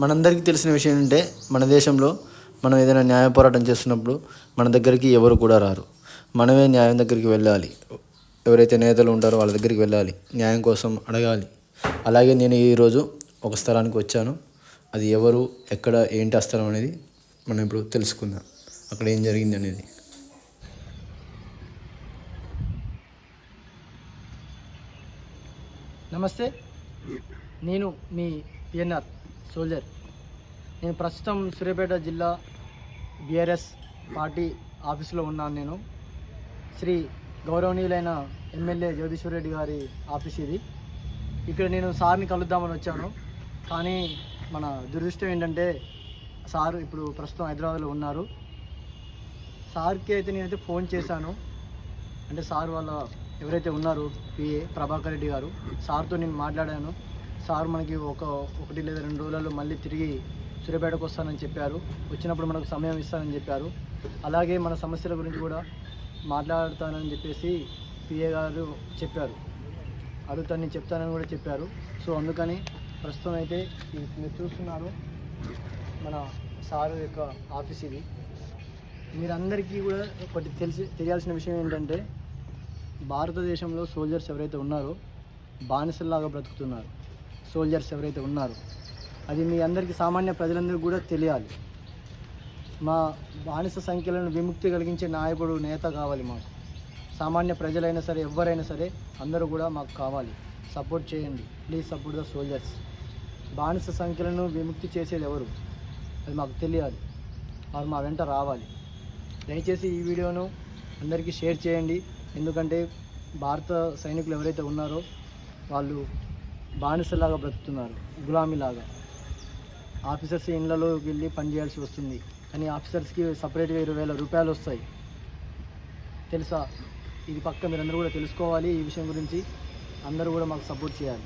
మనందరికీ తెలిసిన విషయం ఏంటంటే మన దేశంలో మనం ఏదైనా న్యాయ పోరాటం చేస్తున్నప్పుడు మన దగ్గరికి ఎవరు కూడా రారు. మనమే న్యాయం దగ్గరికి వెళ్ళాలి. ఎవరైతే నేతలు ఉంటారో వాళ్ళ దగ్గరికి వెళ్ళాలి. న్యాయం కోసం అడగాలి. అలాగే నేను ఈరోజు ఒక స్థలానికి వచ్చాను. అది ఎవరు ఎక్కడ ఏంటి ఆ స్థలం అనేది మనం ఇప్పుడు తెలుసుకుందాం. అక్కడ ఏం జరిగింది అనేది. నమస్తే. నేను మీ పిఎన్ఆర్ సోల్జర్. నేను ప్రస్తుతం సూర్యాపేట జిల్లా బీఆర్ఎస్ పార్టీ ఆఫీసులో ఉన్నాను నేను. శ్రీ గౌరవనీయులైన ఎమ్మెల్యే జగదీశ్వర్ రెడ్డి గారి ఆఫీస్ ఇది. ఇక్కడ నేను సార్ని కలుద్దామని వచ్చాను. కానీ మన దురదృష్టం ఏంటంటే సార్ ఇప్పుడు ప్రస్తుతం హైదరాబాద్లో ఉన్నారు. సార్కి అయితే నేనైతే ఫోన్ చేశాను. అంటే సార్ వాళ్ళ ఎవరైతే ఉన్నారో పిఏ ప్రభాకర్ రెడ్డి గారు సార్తో నేను మాట్లాడాను. సార్ మనకి ఒక ఒకటి లేదా రెండు రోజులలో మళ్ళీ తిరిగి సూర్యాపేటకు వస్తానని చెప్పారు. వచ్చినప్పుడు మనకు సమయం ఇస్తానని చెప్పారు. అలాగే మన సమస్యల గురించి కూడా మాట్లాడతానని చెప్పేసి పిఏ గారు చెప్పారు. అడుగుతాన్ని చెప్తానని కూడా చెప్పారు. సో అందుకని ప్రస్తుతం అయితే మీరు చూస్తున్నారు మన సార్ యొక్క ఆఫీస్ ఇది. మీరందరికీ కూడా ఒకటి తెలిసి తెలియాల్సిన విషయం ఏంటంటే భారతదేశంలో సోల్జర్స్ ఎవరైతే ఉన్నారో బానిసల్లాగా బ్రతుకుతున్నారు. సోల్జర్స్ ఎవరైతే ఉన్నారో. అది మీ అందరికీ సామాన్య ప్రజలందరికీ కూడా తెలియాలి. మా బానిస సంఖ్యలను విముక్తి కలిగించే నాయకుడు నేత కావాలి మాకు. సామాన్య ప్రజలైనా సరే ఎవరైనా సరే అందరూ కూడా మాకు కావాలి. సపోర్ట్ చేయండి. ప్లీజ్ సపోర్ట్ ద సోల్జర్స్ బానిస సంఖ్యలను విముక్తి చేసేది ఎవరు? అది మాకు తెలియాలి. వారు మా వెంట రావాలి. దయచేసి ఈ వీడియోను అందరికీ షేర్ చేయండి. ఎందుకంటే భారత సైనికులు ఎవరైతే ఉన్నారో వాళ్ళు బానిసలాగా బ్రతుకుతున్నారు గులామీలాగా. ఆఫీసర్స్ ఇళ్ళలో వెళ్ళి పనిచేయాల్సి వస్తుంది. కానీ ఆఫీసర్స్కి సపరేట్గా ఇరవై వేల రూపాయలు వస్తాయి. తెలుసా? ఇది పక్క మీరందరూ కూడా తెలుసుకోవాలి. ఈ విషయం గురించి అందరూ కూడా మాకు సపోర్ట్ చేయాలి.